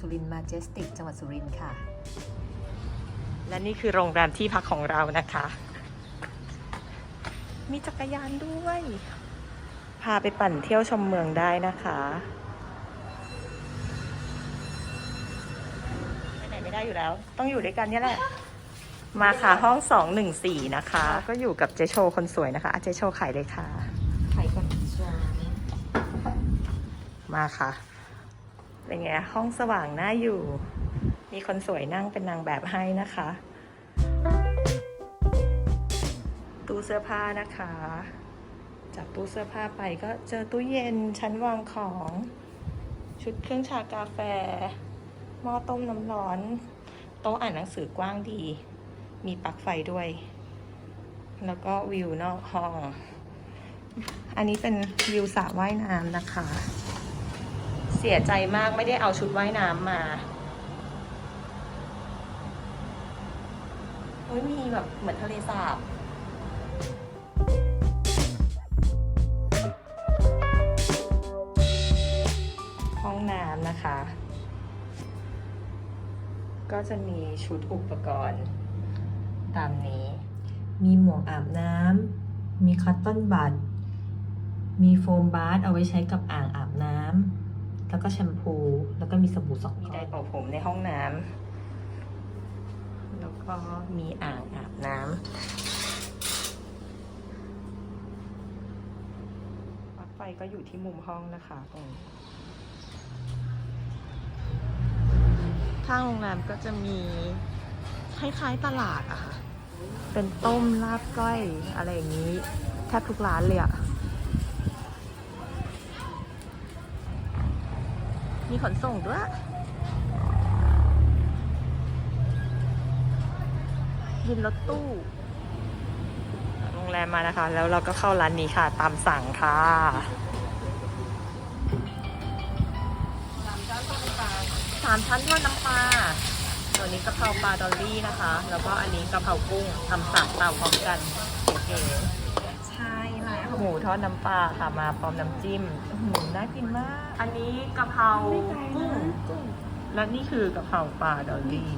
สุรินมาเจสติก จังหวัดสุรินทร์ค่ะ และนี่คือโรงแรมที่พักของเรานะคะ มีจักรยานด้วย พาไปปั่นเที่ยวชมเมืองได้นะคะไปไหนไม่ได้อยู่แล้ว ต้องอยู่ด้วยกันเนี่ยแหละ มาค่ะห้องสองหนึ่งสี่นะคะ ก็อยู่กับเจโชคนสวยนะคะอะเจโชขายเลยค่ะไข่กับจานมาค่ะ เป็นไงห้องสว่างน่าอยู่ มีคนสวยนั่งเป็นนางแบบให้นะคะ ตู้เสื้อผ้านะคะ จากตู้เสื้อผ้าไปก็เจอตู้เย็นชั้นวางของ ชุดเครื่องชากาแฟ หม้อต้มน้ำร้อน โต๊ะอ่านหนังสือกว้างดี มีปลั๊กไฟด้วย แล้วก็วิวนอกห้อง อันนี้เป็นวิวสระว่ายน้ำนะคะ เสียใจมากไม่ได้เอาชุดว่ายน้ำมาโอ้ยมีแบบเหมือนทะเลสาบห้องน้ำนะคะ ก็จะมีชุดอุปกรณ์ ตามนี้ มีหมวกอาบน้ำมีคอตตอนบัดมีโฟมบาร์เอาไว้ใช้กับอ่างอาบน้ำ แล้วก็แชมพู แล้วก็มีสบู่สองมีก้ไดอนร์เป่าผมในห้องน้ำแล้วก็มีอ่างอาบน้ำปลั๊กไฟก็อยู่ที่มุมห้องนะคะตรงนี้ข้างโรงแรมก็จะมีคล้ายๆตลาดอะค่ะ เป็นต้มลาบก้อยอะไรอย่างนี้แทบทุกร้านเลยอะ มีขนส่งด้วย ยินรถตู้ โรงแรมมานะคะ แล้วเราก็เข้าร้านนี้ค่ะ ตามสั่งค่ะสามชั้นทอดน้ำปลาตัวนี้กะเพราปลาดอลลี่นะคะ แล้วก็อันนี้กะเพรากุ้งทำสั่งตามพร้อมกันเก๋ใช่แล้วๆหมู ทอดน้ำปลาค่ะมาพร้อมน้ำจิ้มอื้อหือน่ากินมาก อันนี้กะเพรากุ้ง และนี่คือกะเพราปลาดอลลี่